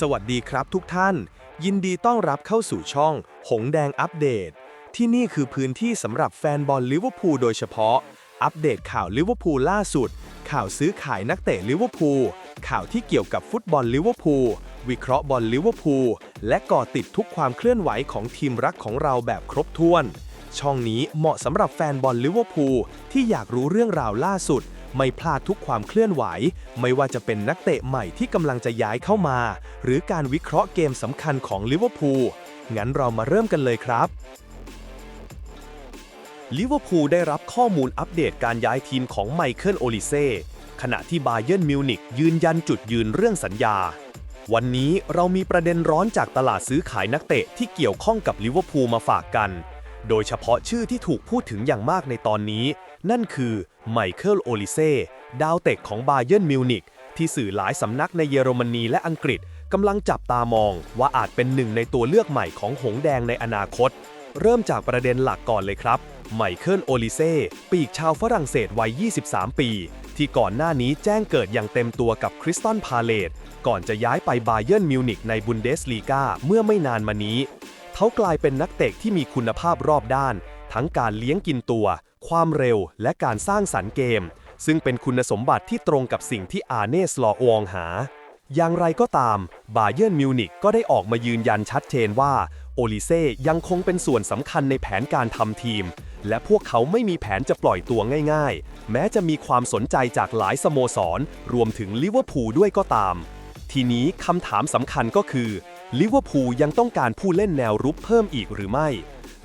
สวัสดีครับทุกท่าน ยินดีต้อนรับเข้าสู่ช่อง หงแดงอัปเดต ที่นี่คือพื้นที่สำหรับแฟนบอลลิเวอร์พูลโดยเฉพาะ อัปเดตข่าวลิเวอร์พูลล่าสุด ข่าวซื้อขายนักเตะลิเวอร์พูลข่าวที่เกี่ยวกับฟุตบอลลิเวอร์พูลวิเคราะห์บอลลิเวอร์พูลและก่อติดทุกความเคลื่อนไหวของทีมรักของเราแบบครบถ้วน ช่องนี้เหมาะสำหรับแฟนบอลลิเวอร์พูลที่อยากรู้เรื่องราวล่าสุด ไม่พลาดทุกความเคลื่อนไหว ไม่ว่าจะเป็นนักเตะใหม่ที่กำลังจะย้ายเข้ามา หรือการวิเคราะห์เกมสำคัญของลิเวอร์พูลงั้นเรามาเริ่มกันเลยครับลิเวอร์พูลได้รับข้อมูลอัปเดตการย้ายทีมของไมเคิลโอลิเซ่ขณะที่บาเยิร์นมิวนิกยืนยันจุดยืนเรื่องสัญญา วันนี้เรามีประเด็นร้อนจากตลาดซื้อขายนักเตะที่เกี่ยวข้องกับลิเวอร์พูลมาฝากกัน โดยเฉพาะชื่อที่ถูกพูดถึงอย่างมากในตอนนี้ นั่นคือ ไมเคิลโอลิเซ่ดาวเตะของบาเยิร์นมิวนิกที่สื่อหลายสำนักในเยอรมนีและอังกฤษกำลังจับตามองว่าอาจเป็นหนึ่งในตัวเลือกใหม่ของหงแดงในอนาคต เริ่มจากประเด็นหลักก่อนเลยครับ ไมเคิลโอลิเซ่ปีกชาวฝรั่งเศสวัย 23 ปี ที่ก่อนหน้านี้แจ้งเกิดอย่างเต็มตัวกับคริสตันพาเลตก่อนจะย้ายไปบาเยิร์นมิวนิกในบุนเดสลีกาเมื่อไม่นานมานี้ เขากลายเป็นนักเตะที่มีคุณภาพรอบด้าน ทั้งการเลี้ยงกินตัว ความเร็ว และการสร้างสรรค์เกม ซึ่งเป็นคุณสมบัติที่ตรงกับสิ่งที่อาเนสลอวองหา อย่างไรก็ตาม บาเยิร์นมิวนิกก็ได้ออกมายืนยันชัดเจนว่า โอลิเซ่ยังคงเป็นส่วนสำคัญในแผนการทำทีม และพวกเขาไม่มีแผนจะปล่อยตัวง่ายๆ แม้จะมีความสนใจจากหลายสโมสร รวมถึงลิเวอร์พูลด้วยก็ตาม ทีนี้คำถามสำคัญก็คือลิเวอร์พูลยังต้องการผู้เล่นแนวรุกเพิ่มอีกหรือไม่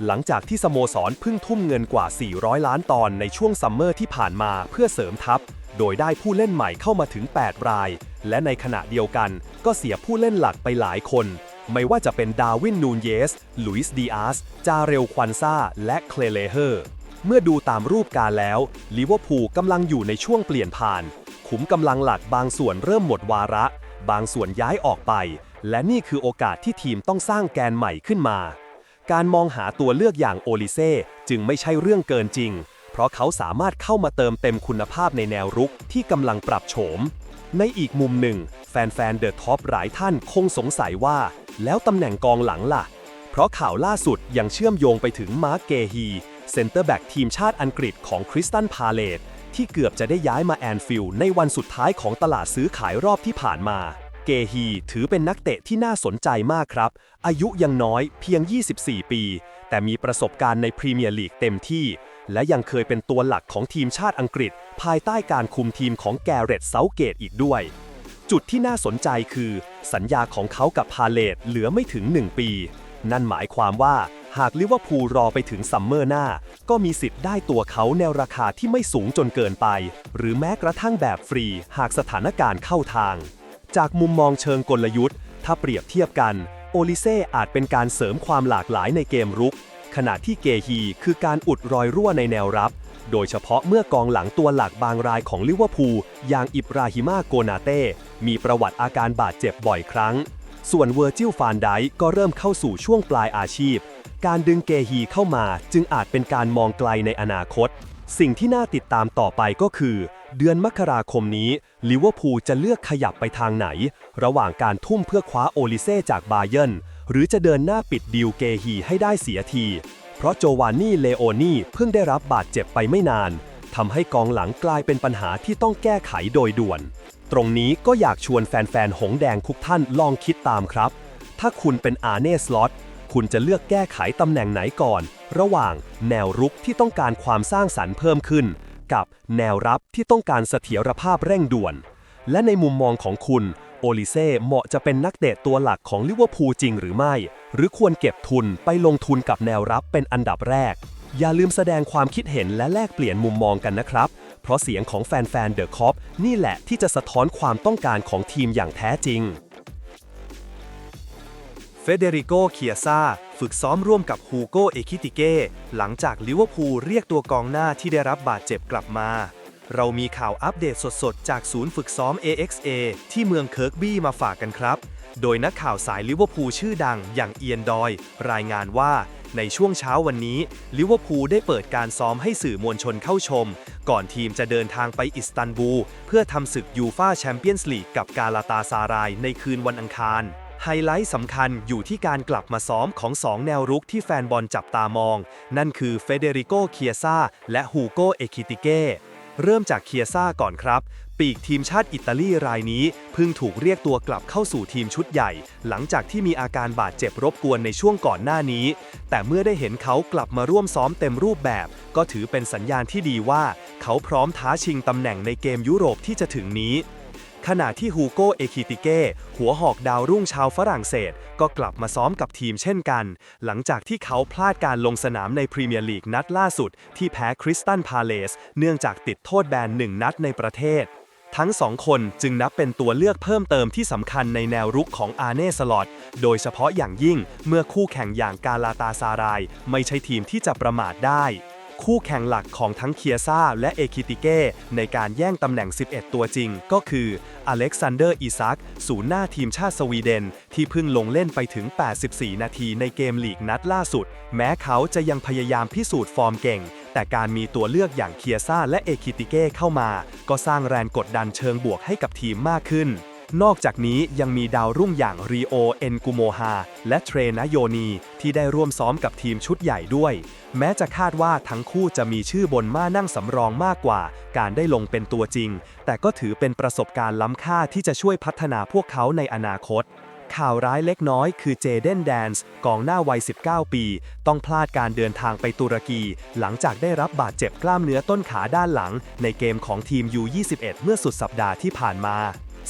หลังจากที่สโมสรเพิ่งทุ่มเงินกว่า 400 ล้านตอนในช่วงซัมเมอร์ที่ผ่านมาเพื่อเสริมทัพ โดยได้ผู้เล่นใหม่เข้ามาถึง 8 ราย และในขณะเดียวกันก็เสียผู้เล่นหลักไปหลายคน ไม่ว่าจะเป็นดาวินนูนเยส ลุยส์ดีอาส จาเรลควันซาและเคลเลเฮอร์ เมื่อดูตามรูปการแล้วลิเวอร์พูลกำลังอยู่ในช่วงเปลี่ยนผ่าน ขุมกำลังหลักบางส่วนเริ่มหมดวาระ บางส่วนย้ายออกไป และนี่คือโอกาสที่ทีมต้องสร้างแกนใหม่ขึ้นมา การมองหาตัวเลือกอย่างโอลิเซ่จึงไม่ใช่เรื่องเกินจริง เพราะเขาสามารถเข้ามาเติมเต็มคุณภาพในแนวรุกที่กำลังปรับโฉม ในอีกมุมหนึ่ง แฟนๆเดอะท็อปหลายท่านคงสงสัยว่า แล้วตำแหน่งกองหลังล่ะ เพราะข่าวล่าสุดยังเชื่อมโยงไปถึงมาร์กเกฮีเซนเตอร์แบ็กทีมชาติอังกฤษของคริสตันพาเลตที่เกือบจะได้ย้ายมาแอนฟิลด์ในวันสุดท้ายของตลาดซื้อขายรอบที่ผ่านมา เกฮีถือเป็นนักเตะที่น่าสนใจมากครับ อายุยังน้อยเพียง 24 ปี แต่มีประสบการณ์ในพรีเมียร์ลีกเต็มที่ และยังเคยเป็นตัวหลักของทีมชาติอังกฤษ ภายใต้การคุมทีมของแกเรตเซาเกตอีกด้วย จุดที่น่าสนใจคือ สัญญาของเขากับพาเลตเหลือไม่ถึง 1 ปี นั่นหมายความว่าหากลิเวอร์พูลรอไปถึงซัมเมอร์หน้า ก็มีสิทธิ์ได้ตัวเขาในราคาที่ไม่สูงจนเกินไป หรือแม้กระทั่งแบบฟรีหากสถานการณ์เข้าทาง จากมุมมองเชิงกลยุทธ์ ถ้าเปรียบเทียบกัน โอลิเซ่อาจเป็นการเสริมความหลากหลายในเกมรุก ขณะที่เกฮีคือการอุดรอยรั่วในแนวรับ โดยเฉพาะเมื่อกองหลังตัวหลักบางรายของลิเวอร์พูลอย่างอิบราฮิมาโกนาเต้มีประวัติอาการบาดเจ็บบ่อยครั้ง ส่วนเวอร์จิลฟานไดก็เริ่มเข้าสู่ช่วงปลายอาชีพ การดึงเกฮีเข้ามาจึงอาจเป็นการมองไกลในอนาคต สิ่งที่น่าติดตามต่อไปก็คือ เดือนมกราคมนี้ลิเวอร์พูลจะเลือกขยับไปทางไหน ระหว่างการทุ่มเพื่อคว้าโอลิเซ่จากบาเยิร์นหรือจะเดินหน้าปิดดีลเกฮีให้ได้เสียที เพราะโจวานนี่เลโอนี่เพิ่งได้รับบาดเจ็บไปไม่นานทำให้กองหลังกลายเป็นปัญหาที่ต้องแก้ไขโดยด่วน ตรงนี้ก็อยากชวนแฟนๆ หงแดงทุกท่านลองคิดตามครับ ถ้าคุณเป็นอาเน่สล็อตคุณจะเลือกแก้ไขตำแหน่งไหนก่อน ระหว่างแนวรุกที่ต้องการความสร้างสรรค์เพิ่มขึ้น กับแนวรับที่ต้องการเสถียรภาพเร่งด่วน และในมุมมองของคุณ โอลิเซ่เหมาะจะเป็นนักเตะตัวหลักของลิเวอร์พูลจริงหรือไม่ หรือควรเก็บทุนไปลงทุนกับแนวรับเป็นอันดับแรก อย่าลืมแสดงความคิดเห็นและแลกเปลี่ยนมุมมองกันนะครับ เพราะเสียงของแฟนๆเดอะคอปนี่แหละที่จะสะท้อนความต้องการของทีมอย่างแท้จริง เฟเดริโกเคียซาฝึกซ้อมร่วมกับฮูโกเอคิติเก้หลังจากลิเวอร์พูลเรียกตัวกองหน้าที่ได้รับบาดเจ็บกลับมา เรามีข่าวอัปเดตสดๆ จากศูนย์ฝึกซ้อม AXA ที่เมืองเคิร์กบี้มาฝากกันครับ โดยนักข่าวสายลิเวอร์พูลชื่อดังอย่างเอียนดอย รายงานว่าในช่วงเช้าวันนี้ลิเวอร์พูลได้เปิดการซ้อมให้สื่อมวลชนเข้าชม ก่อนทีมจะเดินทางไปอิสตันบูลเพื่อทำศึกยูฟาแชมเปี้ยนส์ลีกกับกาลาตาซารายในคืนวันอังคาร ไฮไลท์สำคัญอยู่ที่การกลับมาซ้อมของสองแนวรุกที่แฟนบอลจับตามอง นั่นคือเฟเดริโกเคียซาและฮูโกเอคิติเกเริ่มจากเคียซ่าก่อนครับ ปีกทีมชาติอิตาลีรายนี้เพิ่งถูกเรียกตัวกลับเข้าสู่ทีมชุดใหญ่ หลังจากที่มีอาการบาดเจ็บรบกวนในช่วงก่อนหน้านี้ แต่เมื่อได้เห็นเขากลับมาร่วมซ้อมเต็มรูปแบบ ก็ถือเป็นสัญญาณที่ดีว่า เขาพร้อมท้าชิงตำแหน่งในเกมยุโรปที่จะถึงนี้ ขณะที่ฮูโกเอคิติเก้หัวหอกดาวรุ่งชาวฝรั่งเศส ก็กลับมาซ้อมกับทีมเช่นกัน หลังจากที่เขาพลาดการลงสนามในพรีเมียร์ลีกนัดล่าสุด ที่แพ้คริสตันพาเลส เนื่องจากติดโทษแบนหนึ่งนัดในประเทศ ทั้งสองคนจึงนับเป็นตัวเลือกเพิ่มเติมที่สำคัญในแนวรุกของอาเน่สลอตโดยเฉพาะอย่างยิ่งเมื่อคู่แข่งอย่างกาลาตาซาราย ไม่ใช่ทีมที่จะประมาทได้ คู่แข่งหลักของทั้งเคียซ่าและเอคิติเก้ในการแย่งตำแหน่ง 11 ตัวจริง ก็คืออเล็กซานเดอร์อิซักศูนย์หน้าทีมชาติสวีเดน ที่เพิ่งลงเล่นไปถึง 84 นาทีในเกมลีกนัดล่าสุด แม้เขาจะยังพยายามพิสูจน์ฟอร์มเก่ง แต่การมีตัวเลือกอย่างเคียซ่าและเอคิติเก้เข้ามา ก็สร้างแรงกดดันเชิงบวกให้กับทีมมากขึ้น นอกจากนี้ยังมีดาวรุ่งอย่างรีโอเอนกุโมฮาและเทรนโยนีที่ได้ร่วมซ้อมกับทีมชุดใหญ่ด้วย แม้จะคาดว่าทั้งคู่จะมีชื่อบนม้านั่งสำรองมากกว่า การได้ลงเป็นตัวจริง แต่ก็ถือเป็นประสบการณ์ล้ำค่าที่จะช่วยพัฒนาพวกเขาในอนาคตข่าวร้ายเล็กน้อยคือเจเดนแดนส์กองหน้าวัย 19 ปี ต้องพลาดการเดินทางไปตุรกี หลังจากได้รับบาดเจ็บกล้ามเนื้อต้นขาด้านหลัง ในเกมของทีม U21 เมื่อสุดสัปดาห์ที่ผ่านมา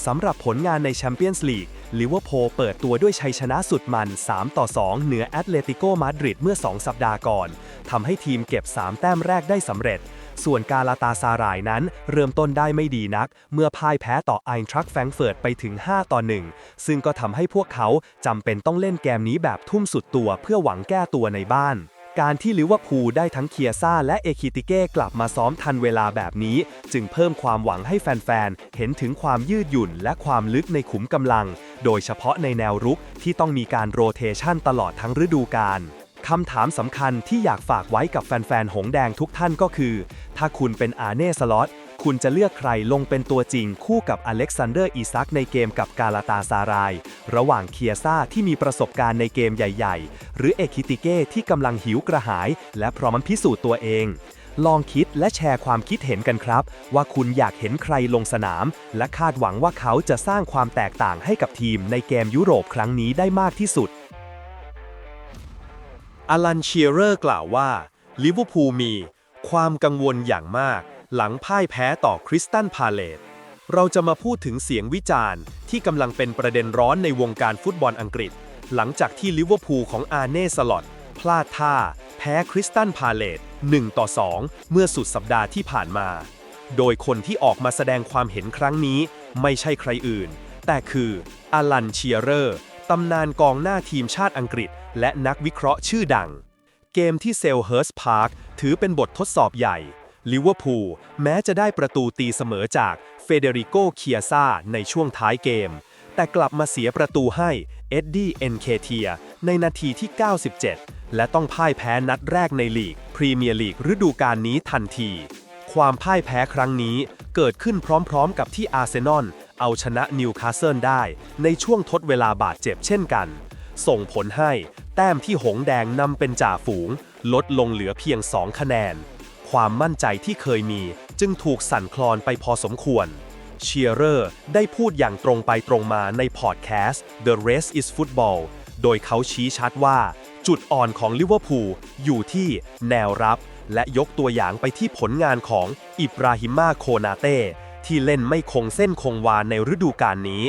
สำหรับผลงานในแชมเปี้ยนส์ลีกลิเวอร์พูลเปิดตัวด้วยชัยชนะสุดมัน 3 ต่อ 2 เหนือแอตเลติโกมาดริดเมื่อ 2 สัปดาห์ก่อน ทำให้ทีมเก็บ 3 แต้มแรกได้สำเร็จ ส่วนกาลาตาซารายนั้น เริ่มต้นได้ไม่ดีนัก เมื่อพ่ายแพ้ต่อไอน์ทรัคแฟงเฟิร์ตไปถึง 5 ต่อ 1 ซึ่งก็ทำให้พวกเขาจำเป็นต้องเล่นเกมนี้แบบทุ่มสุดตัวเพื่อหวังแก้ตัวในบ้าน การที่ลิเวอร์พูลได้ทั้งเคียซ่าและเอคิติเก้กลับมาซ้อมทันเวลาแบบนี้ จึงเพิ่มความหวังให้แฟนๆ เห็นถึงความยืดหยุ่นและความลึกในขุมกำลัง โดยเฉพาะในแนวรุกที่ต้องมีการโรเทชันตลอดทั้งฤดูกาลคำถามสำคัญที่อยากฝากไว้กับแฟนๆ หงแดงทุกท่านก็คือ ถ้าคุณเป็นอาเน่สล็อต คุณจะเลือกใครลงเป็นตัวจริงคู่กับอเล็กซานเดอร์อีซักในเกมกับกาลาตาซาราย ระหว่างเคียซ่าที่มีประสบการณ์ในเกมใหญ่ ๆ หรือเอคิติเก้ที่กำลังหิวกระหาย และพร้อมพิสูจน์ตัวเอง ลองคิดและแชร์ความคิดเห็นกันครับ ว่าคุณอยากเห็นใครลงสนาม และคาดหวังว่าเขาจะสร้างความแตกต่างให้กับทีมในเกมยุโรปครั้งนี้ได้มากที่สุดอลันเชียเรอร์กล่าวว่าลิเวอร์พูลมี ความกังวลอย่างมาก หลังพ่ายแพ้ต่อคริสตันพาเลตเราจะมาพูดถึงเสียงวิจารณ์ ที่กำลังเป็นประเด็นร้อนในวงการฟุตบอลอังกฤษ หลังจากที่ลิเวอร์พูลของอาเน่สลอตพลาดท่า แพ้คริสตันพาเลต1ต่อ 2 เมื่อสุดสัปดาห์ที่ผ่านมา โดยคนที่ออกมาแสดงความเห็นครั้งนี้ไม่ใช่ใครอื่น แต่คืออลันเชียเรอร์ตำนานกองหน้าทีมชาติอังกฤษ และนักวิเคราะห์ชื่อดัง เกมที่เซลเฮิร์สพาร์คถือเป็นบททดสอบใหญ่ ลิเวอร์พูลแม้จะได้ประตูตีเสมอจากเฟเดริโกเคียซาในช่วงท้ายเกม แต่กลับมาเสียประตูให้เอ็ดดี้เอนเคเทียในนาทีที่ 97 และต้องพ่ายแพ้นัดแรกในลีก พรีเมียร์ลีกฤดูกาลนี้ทันที ความพ่ายแพ้ครั้งนี้เกิดขึ้นพร้อมๆกับที่อาร์เซนอลเอาชนะนิวคาสเซิลได้ในช่วงทดเวลาบาดเจ็บเช่นกัน ส่งผลให้แต้มที่หงแดงนำเป็นจ่าฝูง ลดลงเหลือเพียง 2 คะแนน ความมั่นใจที่เคยมีจึงถูกสั่นคลอนไปพอสมควร เชียร์เรอร์ได้พูดอย่างตรงไปตรงมาในพอดแคสต์ The Rest is Football โดยเขาชี้ชัดว่า จุดอ่อนของลิเวอร์พูลอยู่ที่แนวรับ และยกตัวอย่างไปที่ผลงานของอิบราฮิมาโคนาเต้ที่เล่นไม่คงเส้นคงวาในฤดูกาลนี้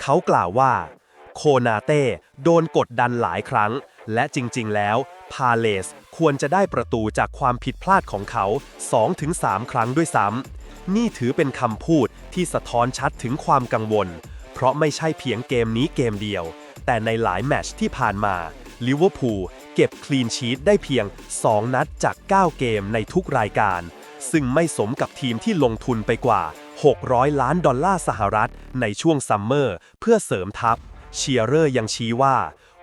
เขากล่าวว่า โคนาเต้โดนกดดันหลายครั้ง และจริงๆ แล้ว พาเลสควรจะได้ประตูจากความผิดพลาดของเขา 2-3 ครั้งด้วยซ้ำ นี่ถือเป็นคำพูดที่สะท้อนชัดถึงความกังวล เพราะไม่ใช่เพียงเกมนี้เกมเดียว แต่ในหลายแมตช์ที่ผ่านมาลิเวอร์พูลเก็บคลีนชีตได้เพียง 2 นัดจาก 9 เกมในทุกรายการ ซึ่งไม่สมกับทีมที่ลงทุนไปกว่า 600 ล้านดอลลาร์สหรัฐในช่วงซัมเมอร์ เพื่อเสริมทัพ เชียร์เรอร์ยังชี้ว่า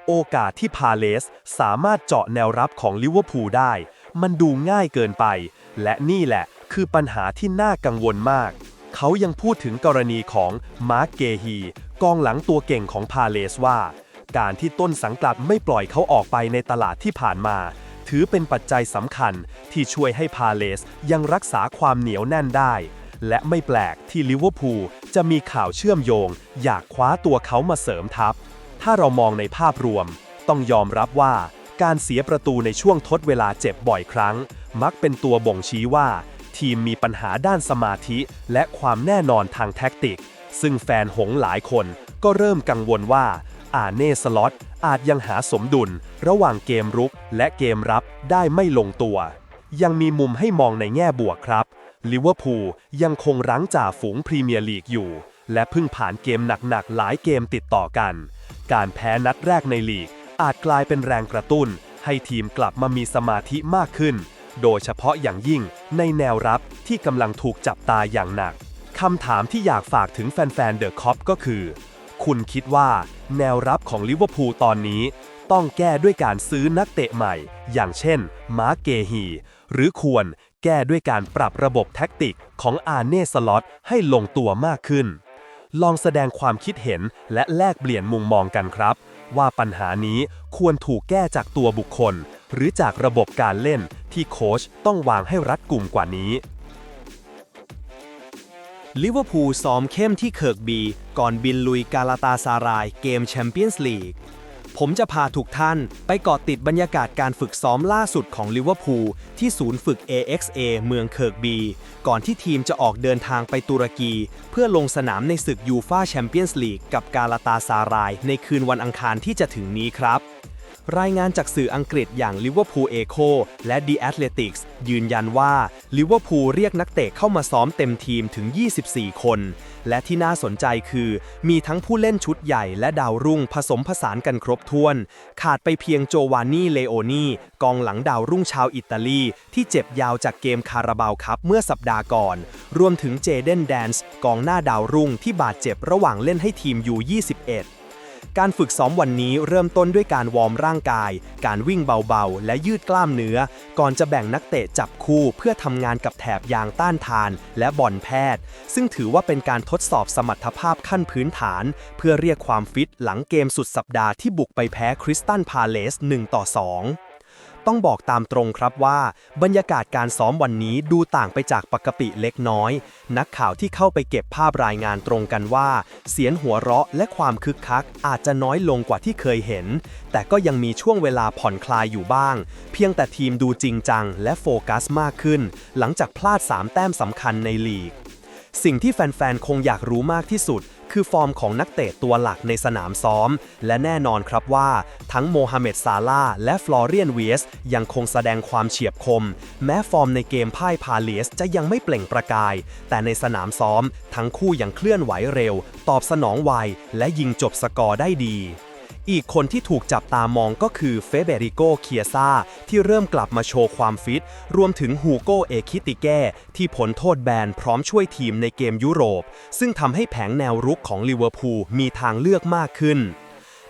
โอกาสที่พาเลสสามารถเจาะแนวรับของลิเวอร์พูลได้ มันดูง่ายเกินไป และนี่แหละคือปัญหาที่น่ากังวลมาก เขายังพูดถึงกรณีของมาร์กเกฮีกองหลังตัวเก่งของพาเลสว่า การที่ต้นสังกัดไม่ปล่อยเขาออกไปในตลาดที่ผ่านมา ถือเป็นปัจจัยสำคัญที่ช่วยให้พาเลสยังรักษาความเหนียวแน่นได้ และไม่แปลกที่ลิเวอร์พูลจะมีข่าวเชื่อมโยง อยากคว้าตัวเขามาเสริมทัพ ถ้าเรามองในภาพรวม ต้องยอมรับว่า การเสียประตูในช่วงทดเวลาเจ็บบ่อยครั้ง มักเป็นตัวบ่งชี้ว่า ทีมมีปัญหาด้านสมาธิ และความแน่นอนทางแท็กติก ซึ่งแฟนหงส์หลายคนก็เริ่มกังวลว่า อาเน่สล็อตอาจยังหาสมดุล ระหว่างเกมรุกและเกมรับได้ไม่ลงตัว ยังมีมุมให้มองในแง่บวกครับลิเวอร์พูลยังคงรั้งจ่าฝูงพรีเมียร์ลีกอยู่ และเพิ่งผ่านเกมหนักๆหลายเกมติดต่อกัน การแพ้นัดแรกในลีก อาจกลายเป็นแรงกระตุ้น ให้ทีมกลับมามีสมาธิมากขึ้น โดยเฉพาะอย่างยิ่งในแนวรับที่กำลังถูกจับตาอย่างหนักคำถามที่อยากฝากถึงแฟนๆเดอะคอปก็คือ คุณคิดว่าแนวรับของลิเวอร์พูลตอนนี้ ต้องแก้ด้วยการซื้อนักเตะใหม่ อย่างเช่น มาร์เกฮี หรือควรแก้ด้วยการปรับระบบแท็กติกของอาเน่สล็อตให้ลงตัวมากขึ้น ลองแสดงความคิดเห็นและแลกเปลี่ยนมุมมองกันครับ ว่าปัญหานี้ควรถูกแก้จากตัวบุคคล หรือจากระบบการเล่นที่โค้ชต้องวางให้รัดกุมกว่านี้ลิเวอร์พูลซ้อมเข้มที่เคิร์กบี ก่อนบินลุยกาลาตาซารายเกมแชมเปี้ยนส์ลีก ผมจะพาทุกท่านไปเกาะติดบรรยากาศการฝึกซ้อมล่าสุดของลิเวอร์พูลที่ศูนย์ฝึก AXA เมืองเคิร์กบี ก่อนที่ทีมจะออกเดินทางไปตุรกี เพื่อลงสนามในศึกยูฟาแชมเปี้ยนส์ลีกกับกาลาตาซารายในคืนวันอังคารที่จะถึงนี้ครับ รายงานจากสื่ออังกฤษอย่าง Liverpool Echo และ The Athletics ยืนยันว่าลิเวอร์พูลเรียกนักเตะเข้ามาซ้อมเต็มทีมถึง 24 คน และที่น่าสนใจคือ มีทั้งผู้เล่นชุดใหญ่และดาวรุ่งผสมผสานกันครบถ้วน ขาดไปเพียงโจวานนี่เลโอนีกองหลังดาวรุ่งชาวอิตาลี ที่เจ็บยาวจากเกมคาราบาวคัพเมื่อสัปดาห์ก่อน รวมถึงเจเดนแดนส์กองหน้าดาวรุ่งที่บาดเจ็บระหว่างเล่นให้ทีมยู21 การฝึกซ้อมวันนี้เริ่มต้นด้วยการวอร์มร่างกาย การวิ่งเบาๆ และยืดกล้ามเนื้อ ก่อนจะแบ่งนักเตะจับคู่เพื่อทำงานกับแถบยางต้านทาน และบอลแพทย์ ซึ่งถือว่าเป็นการทดสอบสมรรถภาพขั้นพื้นฐาน เพื่อเรียกความฟิตหลังเกมสุดสัปดาห์ที่บุกไปแพ้คริสตันพาเลส1ต่อ2 ต้องบอกตามตรงครับว่า บรรยากาศการซ้อมวันนี้ดูต่างไปจากปกติเล็กน้อย นักข่าวที่เข้าไปเก็บภาพรายงานตรงกันว่า เสียงหัวเราะและความคึกคัก อาจจะน้อยลงกว่าที่เคยเห็น แต่ก็ยังมีช่วงเวลาผ่อนคลายอยู่บ้าง เพียงแต่ทีมดูจริงจังและโฟกัสมากขึ้น หลังจากพลาด 3 แต้มสำคัญในลีก สิ่งที่แฟนๆ คงอยากรู้มากที่สุด คือฟอร์มของนักเตะตัวหลักในสนามซ้อม และแน่นอนครับว่า ทั้งโมฮัมเหม็ดซาลาห์และฟลอเรียนเวียสยังคงแสดงความเฉียบคม แม้ฟอร์มในเกมพ่ายพาเลสจะยังไม่เปล่งประกาย แต่ในสนามซ้อม ทั้งคู่ยังเคลื่อนไหวเร็ว ตอบสนองไวและยิงจบสกอร์ได้ดี อีกคนที่ถูกจับตามองก็คือเฟเบริโกเคียซาที่เริ่มกลับมาโชว์ความฟิต รวมถึงฮูโกเอคิติแกที่ผลโทษแบนพร้อมช่วยทีมในเกมยุโรป ซึ่งทำให้แผงแนวรุกของลิเวอร์พูลมีทางเลือกมากขึ้น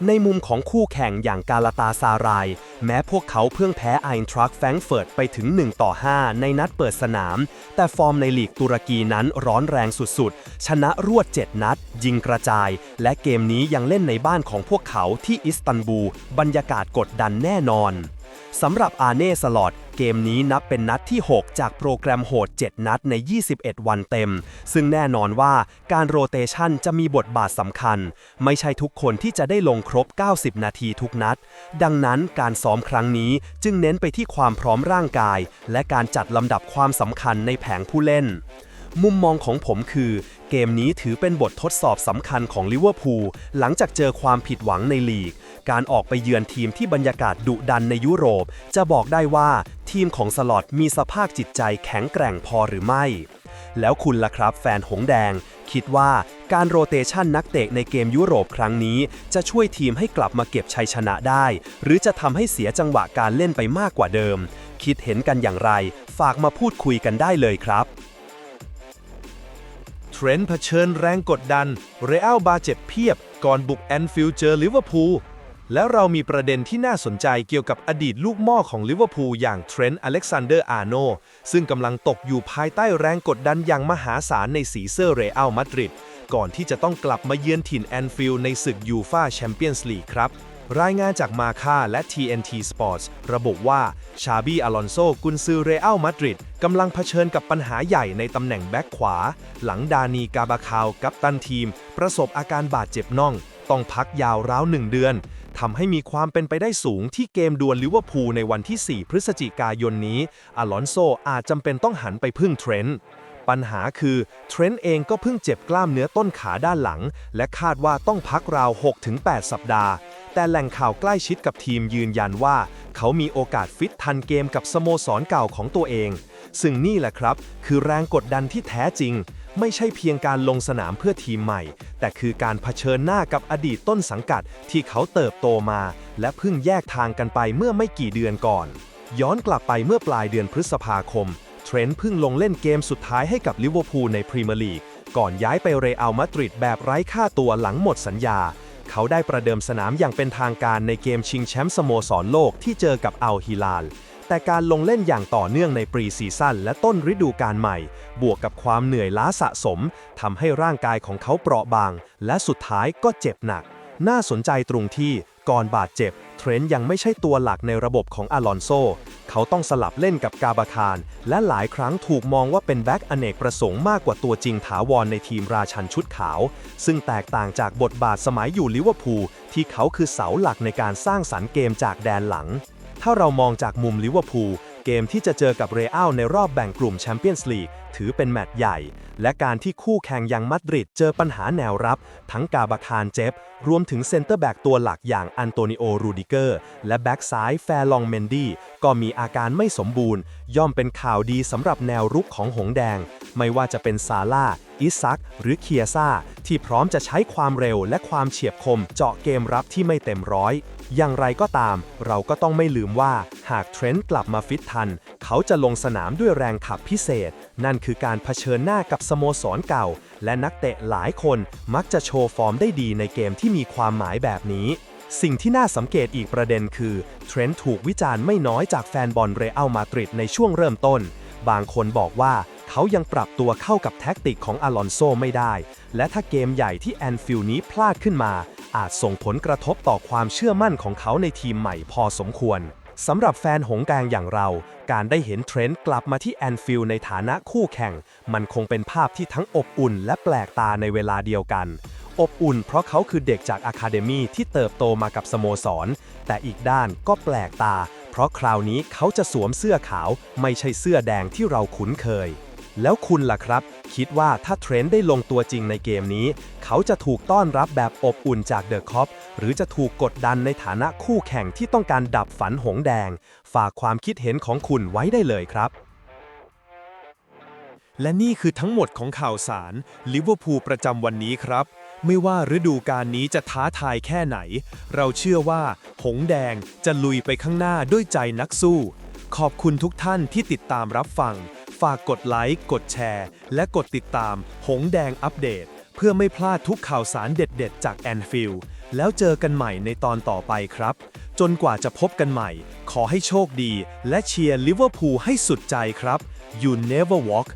ในมุมของคู่แข่งอย่างกาลาตาซาราย แม้พวกเขาเพิ่งแพ้ไอน์ทรักแฟรงเฟิร์ตไปถึง 1 ต่อ 5 ในนัดเปิดสนาม แต่ฟอร์มในลีกตุรกีนั้นร้อนแรงสุดๆ ชนะรวด 7 นัด ยิงกระจาย และเกมนี้ยังเล่นในบ้านของพวกเขาที่อิสตันบูลบรรยากาศกดดันแน่นอนสำหรับอาเน่สลอต เกมนี้นับเป็นนัดที่ 6 จากโปรแกรมโหด 7 นัดใน 21 วันเต็ม ซึ่งแน่นอนว่าการโรเตชันจะมีบทบาทสำคัญ ไม่ใช่ทุกคนที่จะได้ลงครบ 90 นาทีทุกนัด ดังนั้นการซ้อมครั้งนี้จึงเน้นไปที่ความพร้อมร่างกาย และการจัดลำดับความสำคัญในแผงผู้เล่น มุมมองของผมคือ เกมนี้ถือเป็นบททดสอบสำคัญของลิเวอร์พูลหลังจากเจอความผิดหวังในลีก การออกไปเยือนทีมที่บรรยากาศดุดันในยุโรป จะบอกได้ว่าทีมของสลอตมีสภาพจิตใจแข็งแกร่งพอหรือไม่ แล้วคุณล่ะครับแฟนหงแดง คิดว่าการโรเตชันนักเตะในเกมยุโรปครั้งนี้ จะช่วยทีมให้กลับมาเก็บชัยชนะได้ หรือจะทำให้เสียจังหวะการเล่นไปมากกว่าเดิม คิดเห็นกันอย่างไร ฝากมาพูดคุยกันได้เลยครับ รนด์เผชิญแรงกดดัน เรอัลบาเจ็บเพียบ ก่อนบุกแอนฟิลเจอลิเวอร์พูล แล้วเรามีประเด็นที่น่าสนใจเกี่ยวกับอดีตลูกหม้อของลิเวอร์พูลอย่างเทรนต์อเล็กซานเดอร์อาร์โนซึ่งกำลังตกอยู่ภายใต้แรงกดดันอย่างมหาศาลในสีเสื้อเรอัลมาดริดก่อนที่จะต้องกลับมาเยือนถิ่นแอนฟิลในศึกยูฟาแชมเปี้ยนส์ลีกครับ รายงานจากมาคาและ TNT Sports ระบุว่า ชาบี้อลอนโซกุนซือเรอัลมาดริดกำลังเผชิญกับปัญหาใหญ่ในตำแหน่งแบ็กขวา หลังดานีกาบาคาวกัปตันทีม ประสบอาการบาดเจ็บน่อง ต้องพักยาวราวหนึ่งเดือนทำให้มีความเป็นไปได้สูงที่เกมดวลลิเวอร์พูลในวันที่ 4 พฤศจิกายนนี้ อลอนโซอาจจำเป็นต้องหันไปพึ่งเทรนต์ปัญหาคือเทรนต์เองก็เพิ่งเจ็บกล้ามเนื้อต้นขาด้านหลัง และคาดว่าต้องพักราว 6-8 สัปดาห์ แต่แหล่งข่าวใกล้ชิดกับทีมยืนยันว่า เขามีโอกาสฟิตทันเกมกับสโมสรเก่าของตัวเอง ซึ่งนี่แหละครับ คือแรงกดดันที่แท้จริง ไม่ใช่เพียงการลงสนามเพื่อทีมใหม่ แต่คือการเผชิญหน้ากับอดีตต้นสังกัดที่เขาเติบโตมา และเพิ่งแยกทางกันไปเมื่อไม่กี่เดือนก่อน ย้อนกลับไปเมื่อปลายเดือนพฤษภาคมเทรนต์เพิ่งลงเล่นเกมสุดท้ายให้กับลิเวอร์พูลในพรีเมียร์ลีกก่อนย้ายไปเรอัลมาดริดแบบไร้ค่าตัวหลังหมดสัญญา เขาได้ประเดิมสนามอย่างเป็นทางการในเกมชิงแชมป์สโมสรโลกที่เจอกับอัลฮิลาล แต่การลงเล่นอย่างต่อเนื่องในปรีซีซั่นและต้นฤดูกาลใหม่ บวกกับความเหนื่อยล้าสะสมทำให้ร่างกายของเขาเปราะบาง และสุดท้ายก็เจ็บหนัก น่าสนใจตรงที่ก่อนบาดเจ็บ ทรนต์ยังไม่ใช่ตัวหลักในระบบของอาลอนโซ เขาต้องสลับเล่นกับกาบาคาร และหลายครั้งถูกมองว่าเป็นแบ็กอเนกประสงค์มากกว่าตัวจริงถาวรในทีมราชันชุดขาว ซึ่งแตกต่างจากบทบาทสมัยอยู่ลิเวอร์พูลที่เขาคือเสาหลักในการสร้างสรรค์เกมจากแดนหลัง ถ้าเรามองจากมุมลิเวอร์พูลเกมที่จะเจอกับเรอัลในรอบแบ่งกลุ่มแชมเปี้ยนส์ลีกถือเป็นแมตช์ใหญ่ และการที่คู่แข่งอย่างมาดริดเจอปัญหาแนวรับ ทั้งกาบาคารเจฟรวมถึงเซนเตอร์แบ็กตัวหลักอย่างอันโตนิโอ รูดิเกอร์ และแบ็กซ้ายแฟร์ลองเมนดี้ก็มีอาการไม่สมบูรณ์ย่อมเป็นข่าวดีสำหรับแนวรุกของหงแดง ไม่ว่าจะเป็นซาร่า อิซัก หรือเคียซ่าที่พร้อมจะใช้ความเร็วและความเฉียบคมเจาะเกมรับที่ไม่เต็มร้อย อย่างไรก็ตาม เราก็ต้องไม่ลืมว่าหากเทรนต์กลับมาฟิตทัน เขาจะลงสนามด้วยแรงขับพิเศษ นั่นคือการเผชิญหน้ากับสโมสรเก่า และนักเตะหลายคนมักจะโชว์ฟอร์มได้ดีในเกมที่มีความหมายแบบนี้ สิ่งที่น่าสังเกตอีกประเด็นคือเทรนต์ถูกวิจารณ์ไม่น้อยจากแฟนบอลเรอัลมาดริดในช่วงเริ่มต้น บางคนบอกว่าเขายังปรับตัวเข้ากับแท็กติกของอลอนโซไม่ได้ และถ้าเกมใหญ่ที่แอนฟิลด์นี้พลาดขึ้นมา อาจส่งผลกระทบต่อความเชื่อมั่นของเขาในทีมใหม่พอสมควรสำหรับแฟนหงแดงอย่างเรา การได้เห็นเทรนต์กลับมาที่แอนฟิลด์ในฐานะคู่แข่ง มันคงเป็นภาพที่ทั้งอบอุ่นและแปลกตาในเวลาเดียวกัน อบอุ่นเพราะเขาคือเด็กจากอะคาเดมีที่เติบโตมากับสโมสร แต่อีกด้านก็แปลกตา เพราะคราวนี้เขาจะสวมเสื้อขาว ไม่ใช่เสื้อแดงที่เราคุ้นเคย แล้วคุณล่ะครับ คิดว่าถ้าเทรนด์ได้ลงตัวจริงในเกมนี้ เขาจะถูกต้อนรับแบบอบอุ่นจากเดอะคอปหรือจะถูกกดดันในฐานะคู่แข่งที่ต้องการดับฝันหงแดง ฝากความคิดเห็นของคุณไว้ได้เลยครับและนี่คือทั้งหมดของข่าวสารลิเวอร์พูลประจำวันนี้ครับ ไม่ว่าฤดูกาลนี้จะท้าทายแค่ไหน เราเชื่อว่า หงแดงจะลุยไปข้างหน้าด้วยใจนักสู้ ขอบคุณทุกท่านที่ติดตามรับฟัง ฝากกดไลค์ กดแชร์ และกดติดตาม หงแดงอัปเดต เพื่อไม่พลาดทุกข่าวสารเด็ดๆ จากแอนฟิลแล้วเจอกันใหม่ในตอนต่อไปครับ จนกว่าจะพบกันใหม่ ขอให้โชคดี และเชียร์ลิเวอร์พูลให้สุดใจครับ You never walk